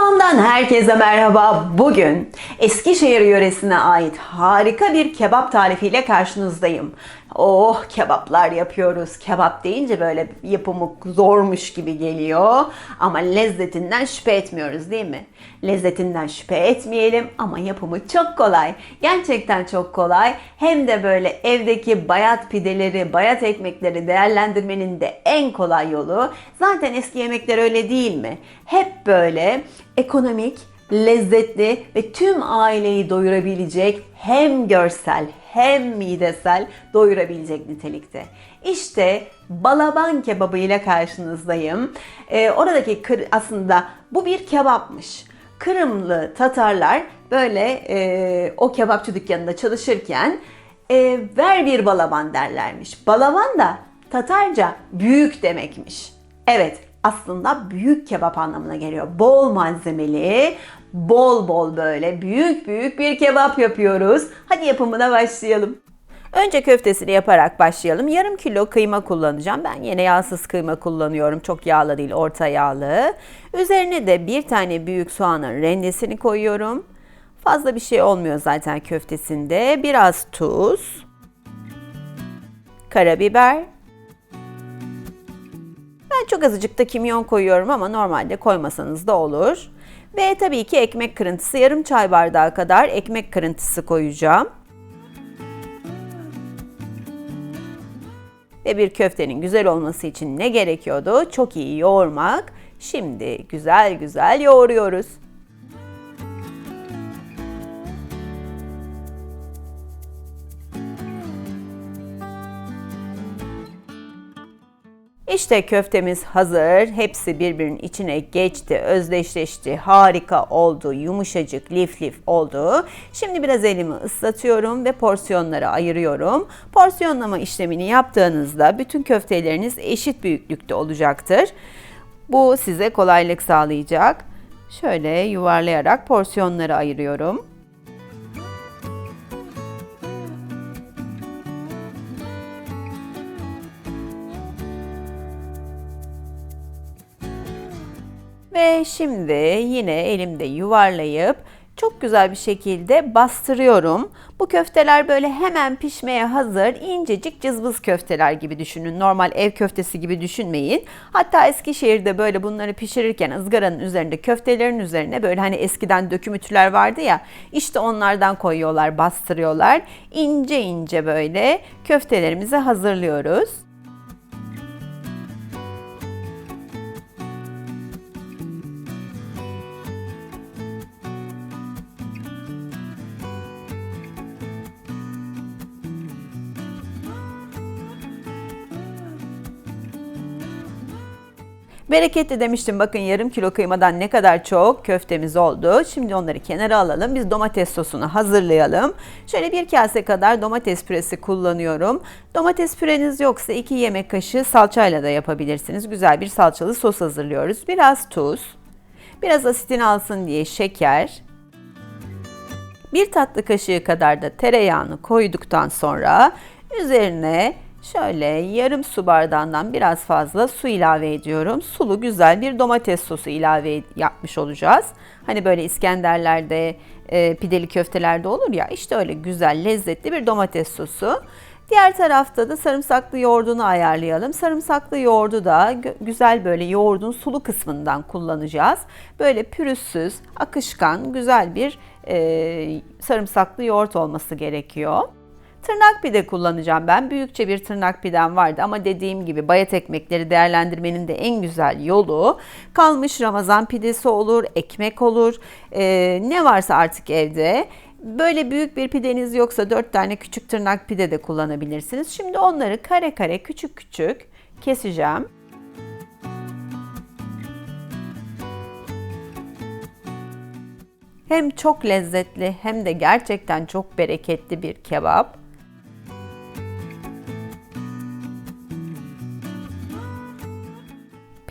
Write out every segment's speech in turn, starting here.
Mutfağımdan herkese merhaba. Bugün Eskişehir yöresine ait harika bir kebap tarifiyle karşınızdayım. Oh kebaplar yapıyoruz. Kebap deyince böyle yapımı zormuş gibi geliyor. Ama lezzetinden şüphe etmiyoruz değil mi? Lezzetinden şüphe etmeyelim ama yapımı çok kolay. Gerçekten çok kolay. Hem de böyle evdeki bayat pideleri, bayat ekmekleri değerlendirmenin de en kolay yolu. Zaten eski yemekler öyle değil mi? Hep böyle ekonomik, lezzetli ve tüm aileyi doyurabilecek hem görsel hem midesel doyurabilecek nitelikte. İşte balaban kebabı ile karşınızdayım. Ee, oradaki kır, aslında bu bir kebapmış. Kırımlı Tatarlar böyle e, o kebapçı dükkanında çalışırken e, ver bir balaban derlermiş. Balaban da Tatarca büyük demekmiş. Evet aslında büyük kebap anlamına geliyor. Bol malzemeli, bol bol böyle büyük büyük bir kebap yapıyoruz. Hadi yapımına başlayalım. Önce köftesini yaparak başlayalım. Yarım kilo kıyma kullanacağım. Ben yine yağsız kıyma kullanıyorum. Çok yağlı değil, orta yağlı. Üzerine de bir tane büyük soğanın rendesini koyuyorum. Fazla bir şey olmuyor zaten köftesinde. Biraz tuz, karabiber, ben çok azıcık da kimyon koyuyorum ama normalde koymasanız da olur. Ve tabii ki ekmek kırıntısı yarım çay bardağı kadar ekmek kırıntısı koyacağım. Ve bir köftenin güzel olması için ne gerekiyordu? Çok iyi yoğurmak. Şimdi güzel güzel yoğuruyoruz. İşte köftemiz hazır. Hepsi birbirinin içine geçti, özdeşleşti, harika oldu, yumuşacık, lif lif oldu. Şimdi biraz elimi ıslatıyorum ve porsiyonlara ayırıyorum. Porsiyonlama işlemini yaptığınızda bütün köfteleriniz eşit büyüklükte olacaktır. Bu size kolaylık sağlayacak. Şöyle yuvarlayarak porsiyonlara ayırıyorum. Ve şimdi yine elimde yuvarlayıp çok güzel bir şekilde bastırıyorum. Bu köfteler böyle hemen pişmeye hazır incecik cızbız köfteler gibi düşünün. Normal ev köftesi gibi düşünmeyin. Hatta Eskişehir'de böyle bunları pişirirken ızgaranın üzerinde köftelerin üzerine böyle hani eskiden döküm ütüler vardı ya işte onlardan koyuyorlar bastırıyorlar. İnce ince böyle köftelerimizi hazırlıyoruz. Bereketli demiştim bakın yarım kilo kıymadan ne kadar çok köftemiz oldu. Şimdi onları kenara alalım. Biz domates sosunu hazırlayalım. Şöyle bir kase kadar domates püresi kullanıyorum. Domates püreniz yoksa 2 yemek kaşığı salçayla da yapabilirsiniz. Güzel bir salçalı sos hazırlıyoruz. Biraz tuz, biraz asitini alsın diye şeker, bir tatlı kaşığı kadar da tereyağını koyduktan sonra üzerine Şöyle yarım su bardağından biraz fazla su ilave ediyorum. Sulu güzel bir domates sosu ilave yapmış olacağız. Hani böyle İskenderlerde, e, pideli köftelerde olur ya işte öyle güzel lezzetli bir domates sosu. Diğer tarafta da sarımsaklı yoğurdunu ayarlayalım. Sarımsaklı yoğurdu da güzel böyle yoğurdun sulu kısmından kullanacağız. Böyle pürüzsüz, akışkan, güzel bir e, sarımsaklı yoğurt olması gerekiyor. Tırnak pide kullanacağım ben. Büyükçe bir tırnak pidem vardı ama dediğim gibi bayat ekmekleri değerlendirmenin de en güzel yolu kalmış Ramazan pidesi olur, ekmek olur, ee, ne varsa artık evde. Böyle büyük bir pideniz yoksa 4 tane küçük tırnak pide de kullanabilirsiniz. Şimdi onları kare kare küçük küçük keseceğim. Hem çok lezzetli hem de gerçekten çok bereketli bir kebap.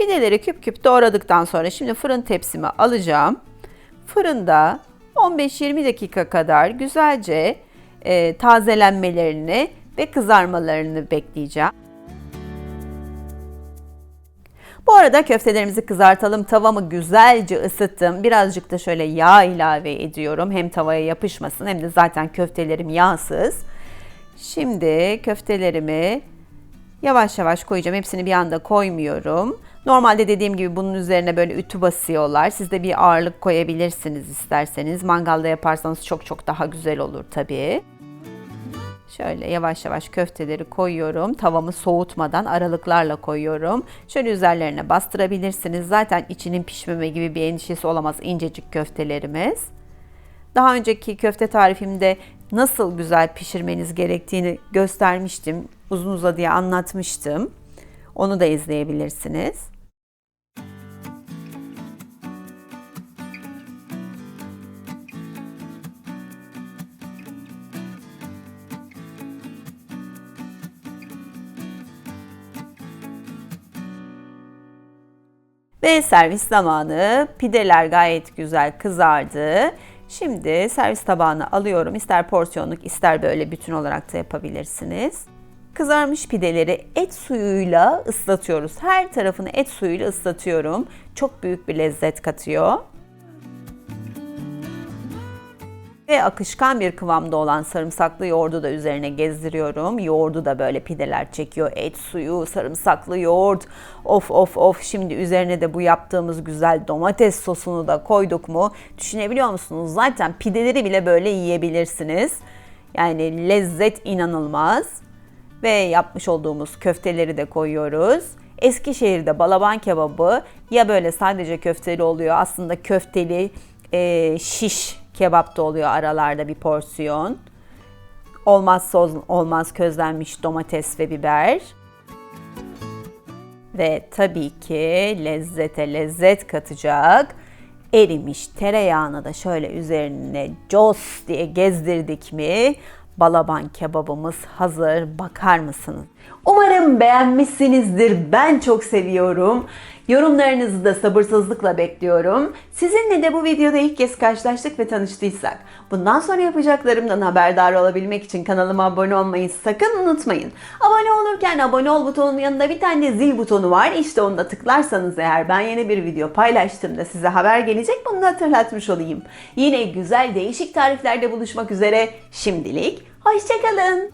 Pideleri küp küp doğradıktan sonra şimdi fırın tepsime alacağım. Fırında 15-20 dakika kadar güzelce e, tazelenmelerini ve kızarmalarını bekleyeceğim. Bu arada köftelerimizi kızartalım. Tavamı güzelce ısıttım. Birazcık da şöyle yağ ilave ediyorum. Hem tavaya yapışmasın hem de zaten köftelerim yağsız. Şimdi köftelerimi yavaş yavaş koyacağım. Hepsini bir anda koymuyorum. Normalde dediğim gibi bunun üzerine böyle ütü basıyorlar. Siz de bir ağırlık koyabilirsiniz isterseniz. Mangalda yaparsanız çok çok daha güzel olur tabii. Şöyle yavaş yavaş köfteleri koyuyorum. Tavamı soğutmadan aralıklarla koyuyorum. Şöyle üzerlerine bastırabilirsiniz. Zaten içinin pişmeme gibi bir endişesi olamaz incecik köftelerimiz. Daha önceki köfte tarifimde nasıl güzel pişirmeniz gerektiğini göstermiştim. Uzun uzadıya anlatmıştım. Onu da izleyebilirsiniz. Ve servis zamanı. Pideler gayet güzel kızardı. Şimdi servis tabağına alıyorum. İster porsiyonluk ister böyle bütün olarak da yapabilirsiniz. Kızarmış pideleri et suyuyla ıslatıyoruz. Her tarafını et suyuyla ıslatıyorum. Çok büyük bir lezzet katıyor. Ve akışkan bir kıvamda olan sarımsaklı yoğurdu da üzerine gezdiriyorum. Yoğurdu da böyle pideler çekiyor. Et suyu, sarımsaklı yoğurt. Of of of. Şimdi üzerine de bu yaptığımız güzel domates sosunu da koyduk mu? Düşünebiliyor musunuz? Zaten pideleri bile böyle yiyebilirsiniz. Yani lezzet inanılmaz. Ve yapmış olduğumuz köfteleri de koyuyoruz. Eskişehir'de balaban kebabı ya böyle sadece köfteli oluyor aslında köfteli e, şiş kebap da oluyor aralarda bir porsiyon. Olmazsa olmaz közlenmiş domates ve biber. Ve tabii ki lezzete lezzet katacak erimiş tereyağını da şöyle üzerine cos diye gezdirdik mi balaban kebabımız hazır. Bakar mısınız? Umarım beğenmişsinizdir. Ben çok seviyorum. Yorumlarınızı da sabırsızlıkla bekliyorum. Sizinle de bu videoda ilk kez karşılaştık ve tanıştıysak, bundan sonra yapacaklarımdan haberdar olabilmek için kanalıma abone olmayı sakın unutmayın. Abone olurken abone ol butonunun yanında bir tane zil butonu var. İşte onu da tıklarsanız eğer ben yeni bir video paylaştığımda size haber gelecek. Bunu da hatırlatmış olayım. Yine güzel değişik tariflerde buluşmak üzere. Şimdilik hoşçakalın.